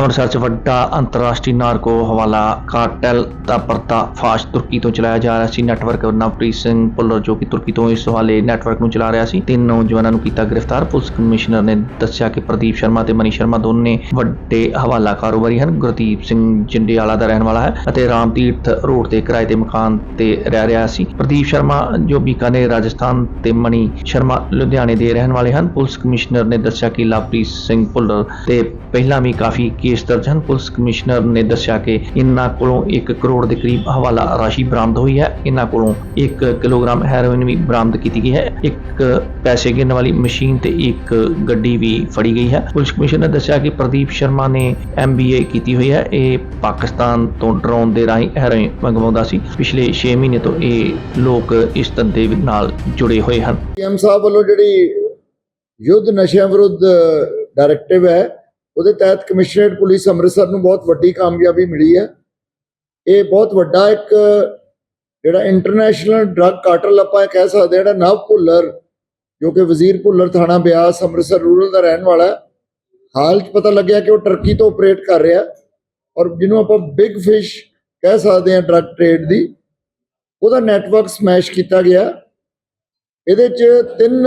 ਅੰਮ੍ਰਿਤਸਰ 'ਚ ਵੱਡਾ ਅੰਤਰਰਾਸ਼ਟਰੀ ਨਾਰਕੋ ਹਵਾਲਾ ਕਾਰਟੈਲ ਦਾ ਪਰਦਾਫਾਸ਼ ਤੁਰਕੀ ਤੋਂ ਚਲਾਇਆ ਜਾ ਰਿਹਾ ਸੀ। ਨੈਟਵਰਕ ਨਵਪ੍ਰੀਤ ਸਿੰਘ ਭੁੱਲਰ ਜੋ ਕਿ ਤੁਰਕੀ ਤੋਂ ਇਸ ਹਵਾਲੇ ਨੈਟਵਰਕ ਨੂੰ ਚਲਾ ਰਿਹਾ ਸੀ। ਤਿੰਨ ਨੌਜਵਾਨਾਂ ਨੂੰ ਕੀਤਾ ਗ੍ਰਿਫਤਾਰ। ਪੁਲਿਸ ਕਮਿਸ਼ਨਰ ਨੇ ਦੱਸਿਆ ਕਿ ਪ੍ਰਦੀਪ ਸ਼ਰਮਾ ਤੇ ਮਨੀ ਸ਼ਰਮਾ ਦੋਨੇ ਵੱਡੇ ਹਵਾਲਾ ਕਾਰੋਬਾਰੀ ਹਨ। ਗੁਰਦੀਪ ਸਿੰਘ ਜੰਡਿਆਲਾ ਦਾ ਰਹਿਣ ਵਾਲਾ ਹੈ ਅਤੇ ਰਾਮਤੀਰਥ ਰੋਡ ਤੇ ਕਿਰਾਏ ਤੇ ਮਕਾਨ ਤੇ ਰਹਿ ਰਿਹਾ ਸੀ। ਪ੍ਰਦੀਪ ਸ਼ਰਮਾ ਜੋ ਬੀਕਾਨੇਰ, ਰਾਜਸਥਾਨ ਤੇ ਮਨੀ ਸ਼ਰਮਾ, ਲੁਧਿਆਣੇ ਦੇ ਰਹਿਣ ਵਾਲੇ ਹਨ। ਪੁਲਿਸ ਕਮਿਸ਼ਨਰ ਨੇ ਦੱਸਿਆ ਕਿ ਲਵਪ੍ਰੀਤ ਸਿੰਘ ਭੁੱਲਰ ਤੇ ਪਹਿਲਾਂ ਵੀ ਕਾਫੀ ਕੇਸ ਦਰਜ ਹਨ ਪੁਲਿਸ ਕਮਿਸ਼ਨਰ ਨੇ ਦੱਸਿਆ ਕਿ ਇਨ੍ਹਾਂ ਕੋਲੋਂ 1 ਕਰੋੜ ਦੇ ਕਰੀਬ ਹਵਾਲਾ ਰਾਸ਼ੀ ਬਰਾਮਦ ਹੋਈ ਹੈ। ਇਨ੍ਹਾਂ ਕੋਲੋਂ 1 ਕਿਲੋਗ੍ਰਾਮ ਹੈਰੋਇਨ ਵੀ ਬਰਾਮਦ ਕੀਤੀ ਗਈ ਹੈ। ਇੱਕ ਪੈਸੇ ਗਿਣਨ ਵਾਲੀ ਮਸ਼ੀਨ ਤੇ ਇੱਕ ਗੱਡੀ ਵੀ ਫੜੀ ਗਈ ਹੈ। ਪੁਲਿਸ ਕਮਿਸ਼ਨਰ ਨੇ ਦੱਸਿਆ ਕਿ ਪ੍ਰਦੀਪ ਸ਼ਰਮਾ ਨੇ ਐਮਬੀਏ ਕੀਤੀ ਹੋਈ ਹੈ। ਇਹ ਪਾਕਿਸਤਾਨ ਤੋਂ ਡਰੋਨ ਦੇ ਰਾਹੀਂ ਹੈਰੋਇਨ ਮੰਗਵਾਉਂਦਾ ਸੀ। ਪਿਛਲੇ 6 ਮਹੀਨੇ ਤੋਂ ਇਹ ਲੋਕ ਇਸ ਧੰਦੇ ਨਾਲ ਜੁੜੇ ਹੋਏ ਹਨ। ਐਮ ਸਾਹਿਬ ਵੱਲੋਂ ਜਿਹੜੀ ਯੁੱਧ ਨਸ਼ਿਆਂ ਵਿਰੁੱਧ ਡਾਇਰੈਕਟਿਵ ਹੈ ਉਹਦੇ ਤਹਿਤ ਕਮਿਸ਼ਨਰੇਟ ਪੁਲਿਸ ਅੰਮ੍ਰਿਤਸਰ ਨੂੰ ਬਹੁਤ ਵੱਡੀ ਕਾਮਯਾਬੀ ਮਿਲੀ ਹੈ। ਇਹ ਬਹੁਤ ਵੱਡਾ ਇੱਕ ਜਿਹੜਾ ਇੰਟਰਨੈਸ਼ਨਲ ਡਰੱਗ ਕਾਰਟਲ ਆਪਾਂ ਇਹ ਕਹਿ ਸਕਦੇ ਹਾਂ, ਜਿਹੜਾ ਨਵ ਭੁੱਲਰ ਜੋ ਕਿ ਵਜ਼ੀਰ ਭੁੱਲਰ ਥਾਣਾ ਬਿਆਸ ਅੰਮ੍ਰਿਤਸਰ ਰੂਰਲ ਦਾ ਰਹਿਣ ਵਾਲਾ ਹਾਲ 'ਚ ਪਤਾ ਲੱਗਿਆ ਕਿ ਉਹ ਟਰਕੀ ਤੋਂ ਆਪਰੇਟ ਕਰ ਰਿਹਾ ਔਰ ਜਿਹਨੂੰ ਆਪਾਂ ਬਿਗ ਫਿਸ਼ ਕਹਿ ਸਕਦੇ ਹਾਂ ਡਰੱਗ ਟ੍ਰੇਡ ਦੀ। ਉਹਦਾ ਨੈਟਵਰਕ ਸਮੈਸ਼ ਕੀਤਾ ਗਿਆ। ਇਹਦੇ ਚ ਤਿੰਨ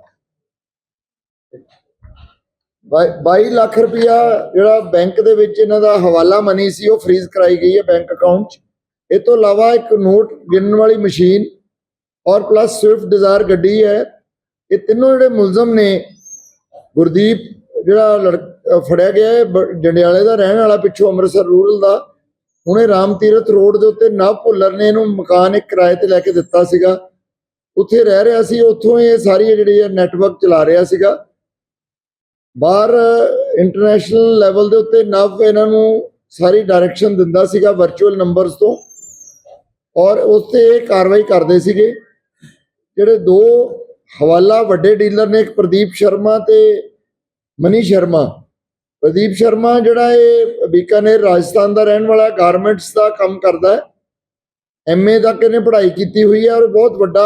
22 ਲੱਖ ਰੁਪਇਆ ਜਿਹੜਾ ਬੈਂਕ ਦੇ ਵਿੱਚ ਇਹਨਾਂ ਦਾ ਹਵਾਲਾ ਮਨੀ ਸੀ, ਉਹ ਫ੍ਰੀਜ਼ ਕਰਾਈ ਗਈ ਹੈ ਬੈਂਕ ਅਕਾਊਂਟ 'ਚ। ਇਹ ਤੋਂ ਇਲਾਵਾ ਇੱਕ ਨੋਟ ਗਿਣਨ ਵਾਲੀ ਮਸ਼ੀਨ ਔਰ ਪਲੱਸ ਸਵਿਫਟ ਡਿਜ਼ਾਇਰ ਗੱਡੀ ਹੈ। ਇਹ ਤਿੰਨੋਂ ਜਿਹੜੇ ਮੁਲਜ਼ਮ ਨੇ, ਗੁਰਦੀਪ ਜਿਹੜਾ ਲੜਕ- ਫੜਿਆ ਗਿਆ ਹੈ, ਬ- ਜੰਡਿਆਲੇ ਦਾ, ਰਹਿਣ ਵਾਲਾ ਪਿੱਛੋਂ ਅੰਮ੍ਰਿਤਸਰ ਰੂਰਲ ਦਾ। ਹੁਣੇ ਰਾਮ ਤੀਰਥ ਰੋਡ ਦੇ ਉੱਤੇ ਨਵ ਭੁੱਲਰ ਨੇ ਇਹਨੂੰ ਮਕਾਨ ਇੱਕ ਕਿਰਾਏ ਤੇ ਲੈ ਕੇ ਦਿੱਤਾ ਸੀਗਾ। ਉੱਥੇ ਰਹਿ ਰਿਹਾ ਸੀ, ਉੱਥੋਂ ਇਹ ਸਾਰੀ ਜਿਹੜੀ ਹੈ ਨੈਟਵਰਕ ਚਲਾ ਰਿਹਾ ਸੀਗਾ। ਬਾਹਰ ਇੰਟਰਨੈਸ਼ਨਲ ਲੈਵਲ ਦੇ ਉੱਤੇ ਨਵ ਇਹਨਾਂ ਨੂੰ ਸਾਰੀ ਡਾਇਰੈਕਸ਼ਨ ਦਿੰਦਾ ਸੀਗਾ ਵਰਚੁਅਲ ਨੰਬਰਸ ਤੋਂ ਔਰ ਉਸ ਤੇ ਇਹ ਕਾਰਵਾਈ ਕਰਦੇ ਸੀਗੇ। ਜਿਹੜੇ ਦੋ ਹਵਾਲਾ ਵੱਡੇ ਡੀਲਰ ਨੇ, ਇੱਕ ਪ੍ਰਦੀਪ ਸ਼ਰਮਾ ਤੇ ਮਨੀ ਸ਼ਰਮਾ। ਪ੍ਰਦੀਪ ਸ਼ਰਮਾ ਜਿਹੜਾ ਇਹ ਬੀਕਾਨੇਰ, ਰਾਜਸਥਾਨ ਦਾ ਰਹਿਣ ਵਾਲਾ ਗਾਰਮੈਂਟਸ ਦਾ ਕੰਮ ਕਰਦਾ ਹੈ। ਐਮਏ ਤੱਕ ਇਹਨੇ ਪੜ੍ਹਾਈ ਕੀਤੀ ਹੋਈ ਹੈ ਔਰ ਬਹੁਤ ਵੱਡਾ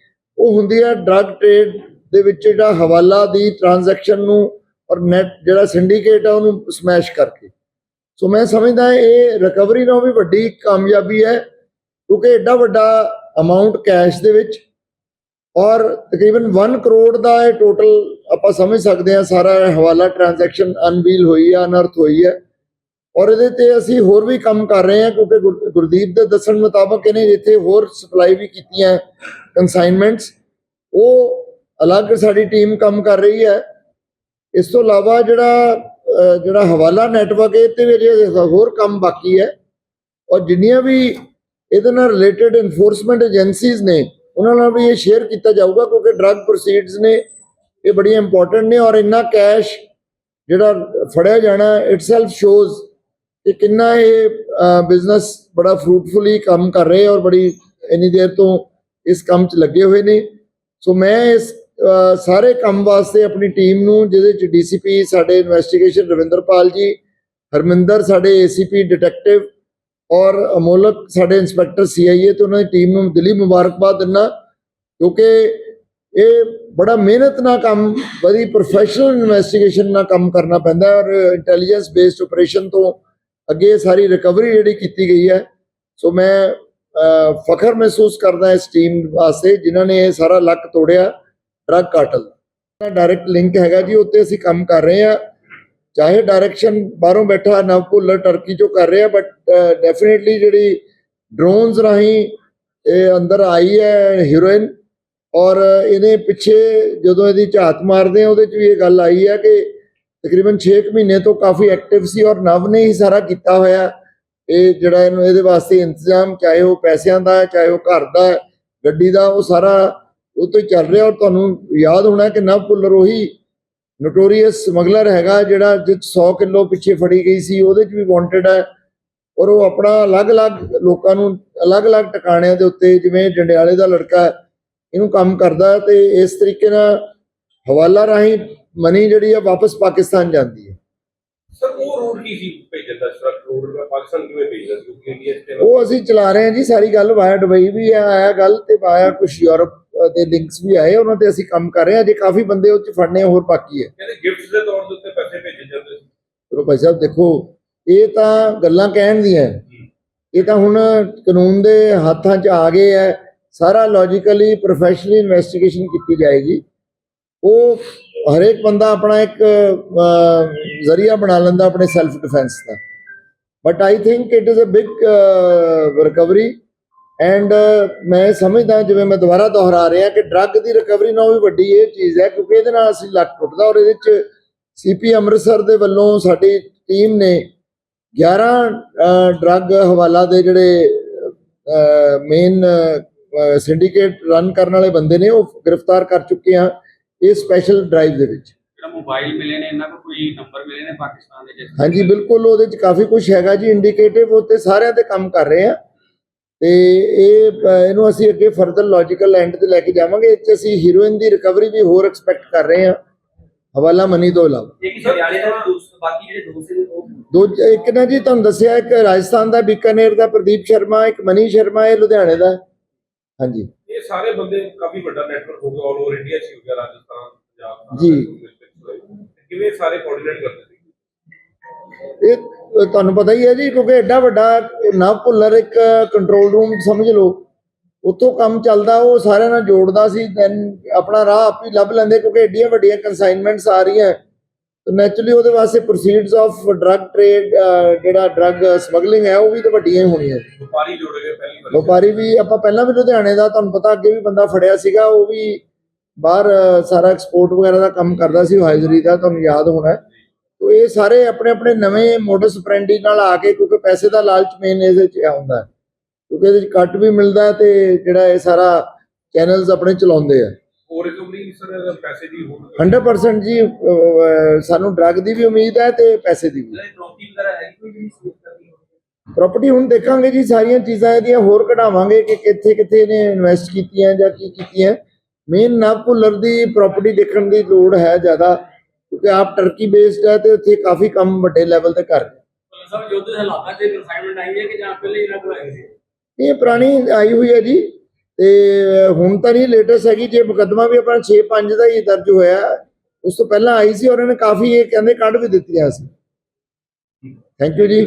ਉਹ ਹੁੰਦੀ ਹੈ ਡਰੱਗ ਟ੍ਰੇਡ ਦੇ ਵਿੱਚ ਜਿਹੜਾ ਹਵਾਲਾ ਦੀ ਟ੍ਰਾਂਜੈਕਸ਼ਨ ਨੂੰ ਔਰ ਨੈਟ ਜਿਹੜਾ ਸਿੰਡੀਕੇਟ ਹੈ ਉਹਨੂੰ ਸਮੈਸ਼ ਕਰਕੇ। ਸੋ ਮੈਂ ਸਮਝਦਾ ਇਹ ਰਿਕਵਰੀ ਨਾਲੋਂ ਵੀ ਵੱਡੀ ਕਾਮਯਾਬੀ ਹੈ, ਕਿਉਂਕਿ ਐਡਾ ਵੱਡਾ ਅਮਾਉਂਟ ਕੈਸ਼ ਦੇ ਵਿੱਚ ਔਰ ਤਕਰੀਬਨ 1 ਕਰੋੜ ਦਾ ਇਹ ਟੋਟਲ ਆਪਾਂ ਸਮਝ ਸਕਦੇ ਹਾਂ ਸਾਰਾ ਹਵਾਲਾ ਟ੍ਰਾਂਜੈਕਸ਼ਨ ਅਨਵੀਲ ਹੋਈ ਹੈ ਅਨਰਥ ਹੋਈ ਹੈ ਔਰ ਇਹਦੇ ਤੇ ਅਸੀਂ ਹੋਰ ਵੀ ਕੰਮ ਕਰ ਰਹੇ ਹਾਂ, ਕਿਉਂਕਿ ਗੁਰ- ਗੁਰਦੀਪ ਦੇ ਦੱਸਣ ਮੁਤਾਬਕ ਇਹਨੇ ਇੱਥੇ ਹੋਰ ਸਪਲਾਈ ਵੀ ਕੀਤੀਆਂ। ਕਨਸਾਈਨਮੈਂਟਸ ਉਹ ਅਲੱਗ ਸਾਡੀ ਟੀਮ ਕੰਮ ਕਰ ਰਹੀ ਹੈ। ਇਸ ਤੋਂ ਇਲਾਵਾ ਜਿਹੜਾ ਜਿਹੜਾ ਹਵਾਲਾ ਨੈਟਵਰਕ ਹੈ ਤੇ ਵੀ ਅਜੇ ਹੋਰ ਕੰਮ ਬਾਕੀ ਹੈ। ਔਰ ਜਿੰਨੀਆਂ ਵੀ ਇਹਦੇ ਨਾਲ ਰਿਲੇਟਡ ਇਨਫੋਰਸਮੈਂਟ ਏਜੰਸੀਜ਼ ਨੇ, ਉਹਨਾਂ ਨਾਲ ਵੀ ਇਹ ਸ਼ੇਅਰ ਕੀਤਾ ਜਾਊਗਾ, ਕਿਉਂਕਿ ਡਰੱਗ ਪ੍ਰੋਸੀਡਸ ਨੇ, ਇਹ ਬੜੀਆਂ ਇੰਪੋਰਟੈਂਟ ਨੇ। ਔਰ ਇੰਨਾ ਕੈਸ਼ ਜਿਹੜਾ ਫੜਿਆ ਜਾਣਾ ਇਟਸੈਲਫ ਸ਼ੋਜ਼ ਕਿ ਕਿੰਨਾ ਇਹ ਬਿਜ਼ਨਸ ਬੜਾ ਫਰੂਟਫੁਲੀ ਕੰਮ ਕਰ ਰਹੇ ਔਰ ਬੜੀ, ਇੰਨੀ ਦੇਰ ਤੋਂ ਇਸ ਕੰਮ 'ਚ ਲੱਗੇ ਹੋਏ ਨੇ। ਸੋ ਮੈਂ ਇਸ ਸਾਰੇ ਕੰਮ ਵਾਸਤੇ ਆਪਣੀ ਟੀਮ ਨੂੰ, ਜਿਹਦੇ 'ਚ ਡੀਸੀਪੀ ਸਾਡੇ ਇਨਵੈਸਟੀਗੇਸ਼ਨ ਰਵਿੰਦਰਪਾਲ ਜੀ, ਹਰਮਿੰਦਰ ਸਾਡੇ ਏਸੀਪੀ ਡਿਟੈਕਟਿਵ ਔਰ ਅਮੋਲਕ ਸਾਡੇ ਇੰਸਪੈਕਟਰ ਸੀਆਈਏ ਤੇ ਉਹਨਾਂ ਦੀ ਟੀਮ ਨੂੰ ਦਿਲੀ ਮੁਬਾਰਕਬਾਦ ਦਿੰਦਾ, ਕਿਉਂਕਿ ਇਹ ਬੜਾ ਮਿਹਨਤ ਨਾਲ ਕੰਮ, ਬੜੀ ਪ੍ਰੋਫੈਸ਼ਨਲ ਇਨਵੈਸਟੀਗੇਸ਼ਨ ਨਾਲ ਕੰਮ ਕਰਨਾ ਪੈਂਦਾ ਔਰ ਇੰਟੈਲੀਜੈਂਸ ਬੇਸਡ ਆਪਰੇਸ਼ਨ ਤੋਂ ਅੱਗੇ ਸਾਰੀ ਰਿਕਵਰੀ ਜਿਹੜੀ ਕੀਤੀ ਗਈ ਹੈ। ਸੋ ਮੈਂ ਫਖਰ ਮਹਿਸੂਸ ਕਰਦਾ ਇਸ ਟੀਮ ਵਾਸਤੇ, ਜਿਨ੍ਹਾਂ ਨੇ ਇਹ ਸਾਰਾ ਲੱਕ ਤੋੜਿਆ ਡਰੱਗ ਕਾਟਲ ਦਾ। ਡਾਇਰੈਕਟ ਲਿੰਕ ਹੈਗਾ ਜੀ, ਉੱਤੇ ਅਸੀਂ ਕੰਮ ਕਰ ਰਹੇ ਹਾਂ। ਚਾਹੇ ਡਾਇਰੈਕਸ਼ਨ ਬਾਹਰੋਂ ਬੈਠਾ ਨਵ ਭੁੱਲਰ ਟਰਕੀ ਚੋਂ ਕਰ ਰਿਹਾ ਬਟ ਡੈਫੀਨਿਟਲੀ ਜਿਹੜੀ ਡਰੋਨਸ ਰਾਹੀਂ ਇਹ ਅੰਦਰ ਆਈ ਹੈ ਹੀਰੋਇਨ ਔਰ ਇਹਨੇ ਪਿੱਛੇ ਜਦੋਂ ਇਹਦੀ ਝਾਤ ਮਾਰਦੇ ਆ ਉਹਦੇ ਚ ਵੀ ਇਹ ਗੱਲ ਆਈ ਹੈ ਕਿ ਤਕਰੀਬਨ 6 ਮਹੀਨੇ ਤੋਂ ਕਾਫੀ ਐਕਟਿਵ ਸੀ, ਔਰ ਨਵ ਨੇ ਹੀ ਸਾਰਾ ਕੀਤਾ ਹੋਇਆ। ਇਹ ਜਿਹੜਾ ਇਹਨੂੰ ਇਹਦੇ ਵਾਸਤੇ ਇੰਤਜ਼ਾਮ, ਚਾਹੇ ਉਹ ਪੈਸਿਆਂ ਦਾ ਚਾਹੇ ਉਹ ਘਰ ਦਾ ਗੱਡੀ ਦਾ, ਉਹ ਸਾਰਾ ਉਹ ਤੋਂ ਹੀ ਚੱਲ ਰਿਹਾ ਔਰ ਤੁਹਾਨੂੰ ਯਾਦ ਹੋਣਾ ਕਿ ਨਵ ਭੁੱਲਰ ਉਹੀ ਨੋਟੋਰੀਅਸ ਸਮਗਲਰ ਹੈਗਾ ਜਿਹੜਾ ਜਿਹ 100 ਕਿਲੋ ਪਿੱਛੇ ਫੜੀ ਗਈ ਸੀ, ਉਹਦੇ ਚ ਵੀ ਵਾਂਟਡ ਹੈ ਔਰ ਉਹ ਆਪਣਾ ਅਲੱਗ-ਅਲੱਗ ਲੋਕਾਂ ਨੂੰ ਅਲੱਗ-ਅਲੱਗ ਟਿਕਾਣਿਆਂ ਦੇ ਉੱਤੇ ਜਿਵੇਂ ਜੰਡਿਆਲੇ ਦਾ ਲੜਕਾ ਇਹਨੂੰ ਕੰਮ ਕਰਦਾ ਹੈ ਤੇ ਇਸ ਤਰੀਕੇ ਨਾਲ ਹਵਾਲਾ ਰਾਹੀਂ ਮਨੀ ਜਿਹੜੀ ਆ ਵਾਪਸ ਪਾਕਿਸਤਾਨ ਜਾਂਦੀ ਹੈ। ਸਰ ਉਹ ਰੂਟ ਕੀ ਸੀ ਭੇਜਣ ਦਾ? ਸਟਰਕ ਰੂਟ ਦਾ ਪਾਕਿਸਤਾਨ ਕਿਵੇਂ ਭੇਜਦਾ ਸੀ? ਕਿਉਂਕਿ ਇੰਡੀਆ ਚ ਉਹ ਅਸੀਂ ਚਲਾ ਰਹੇ ਹਾਂ ਜੀ ਸਾਰੀ ਗੱਲ ਵਾਇਆ ਦੁਬਈ ਵੀ ਆਇਆ ਗੱਲ ਤੇ ਵਾਇਆ ਕੁਝ ਯੂਰਪ ਦੇ ਲਿੰਕਸ ਵੀ ਆਏ ਉਹਨਾਂ ਤੇ ਅਸੀਂ ਕੰਮ ਕਰ ਰਹੇ ਹਾਂ। ਜੇ ਕਾਫੀ ਬੰਦੇ ਉਹ ਚ ਫੜਨੇ ਹੋਰ ਬਾਕੀ ਹੈ। ਕਹਿੰਦੇ ਗਿਫਟਸ ਦੇ ਤੌਰ ਦੇ ਉੱਤੇ ਪੈਸੇ ਭੇਜੇ ਜਾਂਦੇ ਸੀ। ਚਲੋ ਭਾਈ ਸਾਹਿਬ ਦੇਖੋ ਇਹ ਤਾਂ ਗੱਲਾਂ ਕਹਿਣ ਦੀਆਂ। ਇਹ ਤਾਂ ਹੁਣ ਕਾਨੂੰਨ ਦੇ ਹੱਥਾਂ 'ਚ ਆ ਗਏ ਹੈ ਸਾਰਾ ਲੌਜੀਕਲੀ ਪ੍ਰੋਫੈਸ਼ਨਲੀ ਇਨਵੈਸਟੀਗੇਸ਼ਨ ਕੀਤੀ ਜਾਏਗੀ। ਉਹ ਹਰੇਕ ਬੰਦਾ ਆਪਣਾ ਇੱਕ ਜ਼ਰੀਆ ਬਣਾ ਲੈਂਦਾ ਆਪਣੇ self defence the. But I think it is a big recovery and ਮੈਂ ਸਮਝਦਾ ਜਿਵੇਂ ਮੈਂ ਦੁਬਾਰਾ ਦੁਹਰਾ ਰਿਹਾ ਕਿ ਡਰੱਗ ਦੀ ਰਿਕਵਰੀ ਨਾਲ ਵੀ ਵੱਡੀ ਇਹ ਚੀਜ਼ ਹੈ ਕਿਉਂਕਿ ਇਹਦੇ ਨਾਲ ਅਸੀਂ ਲੱਕ ਟੁੱਟਦਾ ਔਰ ਇਹਦੇ 'ਚ ਸੀਪੀ ਅੰਮ੍ਰਿਤਸਰ ਦੇ ਵੱਲੋਂ ਸਾਡੀ ਟੀਮ ਨੇ 11 ਡਰੱਗ ਹਵਾਲਾ ਦੇ ਜਿਹੜੇ ਮੇਨ ਸਿੰਡੀਕੇਟ ਰਨ ਕਰਨ ਵਾਲੇ ਬੰਦੇ ਨੇ ਉਹ ਗ੍ਰਿਫਤਾਰ ਕਰ ਚੁੱਕੇ ਆ। ਇਹ ਸਪੈਸ਼ਲ ਡਰਾਈਵ ਦੇ ਵਿੱਚ। ਜਿਹੜਾ ਮੋਬਾਈਲ ਮਿਲੇ ਨੇ ਇਹਨਾਂ ਕੋਲ ਕੋਈ ਨੰਬਰ ਮਿਲੇ ਨੇ ਪਾਕਿਸਤਾਨ ਦੇ ਜਿਸ ਹਾਂਜੀ ਬਿਲਕੁਲ ਉਹਦੇ ਚ ਕਾਫੀ ਕੁਝ ਹੈਗਾ ਜੀ ਇੰਡੀਕੇਟਿਵ ਉੱਤੇ ਸਾਰਿਆਂ ਤੇ ਕੰਮ ਕਰ ਰਹੇ ਆ। ਤੇ ਇਹ ਇਹਨੂੰ ਅਸੀਂ ਅੱਗੇ ਫਰਦਰ ਲੌਜੀਕਲ ਐਂਡ ਤੇ ਲੈ ਕੇ ਜਾਵਾਂਗੇ। ਇਹ 'ਚ ਅਸੀਂ ਹੀਰੋਇਨ ਦੀ ਰਿਕਵਰੀ ਵੀ ਹੋਰ ਐਕਸਪੈਕਟ ਕਰ ਰਹੇ ਆ। ਹਵਾਲਾ ਮਨੀ ਤੋਂ ਇਲਾਵਾ। ਇੱਕ ਹਰਿਆਣੇ ਦਾ ਦੂਸਰਾ ਬਾਕੀ ਜਿਹੜੇ ਦੋ ਸੀ ਉਹ? ਦੋ ਇੱਕ ਨਾ ਜੀ ਤੁਹਾਨੂੰ ਦੱਸਿਆ ਇੱਕ ਰਾਜਸਥਾਨ ਦਾ ਬੀਕਾਨੇਰ ਦਾ ਪ੍ਰਦੀਪ ਸ਼ਰਮਾ ਇੱਕ ਮਨੀ ਸ਼ਰਮਾ ਇਹ ਲੁਧਿਆਣੇ ਦਾ। ਹਾਂਜੀ। ਇਹ ਸਾਰੇ ਬੰਦੇ ਕਾਫੀ ਵੱਡਾ ਨੈਟਵਰਕ ਹੋ ਗਿਆ ਆਲ ਓਵਰ ਇੰਡੀਆ ਚ ਹੋ ਗਿਆ ਰਾਜਸਥਾਨ ਪੰਜਾਬ ਜੀ। ਕਿਵੇਂ ਸਾਰੇ ਕੋਆਰਡੀਨੇਟ ਕਰਦੇ ਸੀ? ਇਹ ਤੁਹਾਨੂੰ ਪਤਾ ਹੀ ਹੈ ਜੀ ਕਿਉਂਕਿ ਐਡਾ ਵੱਡਾ ਨਵ ਭੁੱਲਰ ਇੱਕ ਕੰਟਰੋਲ ਰੂਮ ਸਮਝ ਲਓ। ਉੱਥੋਂ ਕੰਮ ਚੱਲਦਾ ਉਹ ਸਾਰਿਆਂ ਨਾਲ ਜੋੜਦਾ ਸੀ ਦੈਨ ਆਪਣਾ ਰਾਹ ਆਪ ਹੀ ਲੱਭ ਲੈਂਦੇ ਕਿਉਂਕਿ ਐਡੀਆਂ ਵੱਡੀਆਂ ਕਨਸਾਈਨਮੈਂਟਸ ਆ ਰਹੀਆਂ। ਤਾਂ ਨੈਚੁਰਲੀ ਉਹਦੇ ਵਾਸਤੇ ਪ੍ਰੋਸੀਡਸ ਆਫ ਡਰੱਗ ਟ੍ਰੇਡ ਜਿਹੜਾ ਡਰੱਗ ਸਮਗਲਿੰਗ ਹੈ ਉਹ ਵੀ ਤਾਂ ਵੱਡੀਆਂ ਹੀ ਹੋਣੀਆਂ। ਵਪਾਰੀ ਜੋੜ ਗਏ ਪਹਿਲੀ ਵਾਰ। ਵਪਾਰੀ ਵੀ ਆਪਾਂ ਪਹਿਲਾਂ ਵੀ ਲੁਧਿਆਣੇ ਦਾ ਤੁਹਾਨੂੰ ਪਤਾ ਅੱਗੇ ਵੀ ਬੰਦਾ ਫੜਿਆ ਸੀਗਾ ਉਹ ਵੀ ਬਾਹਰ ਸਾਰਾ ਐਕਸਪੋਰਟ ਵਗੈਰਾ ਦਾ ਕੰਮ ਕਰਦਾ ਸੀ ਹਾਜ਼ਰੀ ਦਾ ਤੁਹਾਨੂੰ ਯਾਦ ਹੋਣਾ। ਤੋ ਇਹ ਸਾਰੇ ਆਪਣੇ ਆਪਣੇ ਨਵੇਂ ਮੋਡਸ ਆਪਰੈਂਡੀ ਨਾਲ ਆ ਕੇ ਕਿਉਂਕਿ ਪੈਸੇ ਦਾ ਲਾਲਚ ਮੇਨ ਇਹਦੇ ਚ ਆਉਂਦਾ ਕਿਉਂਕਿ ਇਹਦੇ ਚ ਕੱਟ ਵੀ ਮਿਲਦਾ ਤੇ ਜਿਹੜਾ ਇਹ ਸਾਰਾ ਚੈਨਲਸ ਆਪਣੇ ਚਲਾਉਂਦੇ ਆ। ਹੋਰ ਰਿਕਵਰੀ ਸਰ ਪੈਸੇ ਦੀ ਹੋਰ 100% ਜੀ ਸਾਨੂੰ ਡਰੱਗ ਦੀ ਵੀ ਉਮੀਦ ਹੈ ਤੇ ਪੈਸੇ ਦੀ ਵੀ। ਪ੍ਰੋਪਰਟੀ ਵਗੈਰਾ ਹੈ ਕੋਈ ਜਿਹੜੀ ਸੇਵ ਕਰਨੀ ਹੋਵੇ? ਪ੍ਰਾਪਰਟੀ ਹੁਣ ਦੇਖਾਂਗੇ ਜੀ ਸਾਰੀਆਂ ਚੀਜ਼ਾਂ ਇਹਦੀਆਂ ਹੋਰ ਕਢਾਵਾਂਗੇ ਕਿ ਕਿੱਥੇ ਕਿੱਥੇ ਨੇ ਇਨਵੈਸਟ ਕੀਤੀਆਂ ਜਾਂ ਕੀ ਕੀਤੀਆਂ। ਮੇਨ ਨਾ ਭੁੱਲਰ ਦੀ ਪ੍ਰਾਪਰਟੀ ਦੇਖਣ ਦੀ ਲੋੜ ਹੈ ਜ਼ਿਆਦਾ ਕਿਉਂਕਿ ਆਪ ਟਰਕੀ ਬੇਸਡ ਹੈ ਤੇ ਉੱਥੇ ਕਾਫੀ ਕੰਮ ਵੱਡੇ ਲੈਵਲ ਤੇ ਕਰ ਰਹੇ ਸਭ ਯੁੱਧ ਦੇ ਹਾਲਾਤਾਂ 'ਚ ਕਨਸਾਈਨਮੈਂਟ ਆਈ ਹੈ ਕਿ ਜਾਂ ਪਹਿਲੇ ਹੀ ਰੱਖ ਲਾਏ ਸੀ ਇਹ ਪੁਰਾਣੀ ਆਈ ਹੋਈ ਹੈ ਜੀ। ਤੇ ਹੁਣ ਤਾਂ ਨਹੀਂ ਲੇਟੈਸਟ ਹੈਗੀ ਜੇ ਮੁਕੱਦਮਾ ਵੀ ਆਪਣਾ 6-5 ਦਾ ਹੀ ਦਰਜ ਹੋਇਆ ਉਸ ਤੋਂ ਪਹਿਲਾਂ ਆਈ ਸੀ ਔਰ ਇਹਨੇ ਕਾਫੀ ਇਹ ਕਹਿੰਦੇ ਕੱਢ ਵੀ ਦਿੱਤੀਆਂ ਸੀ। ਥੈਂਕ ਯੂ ਜੀ।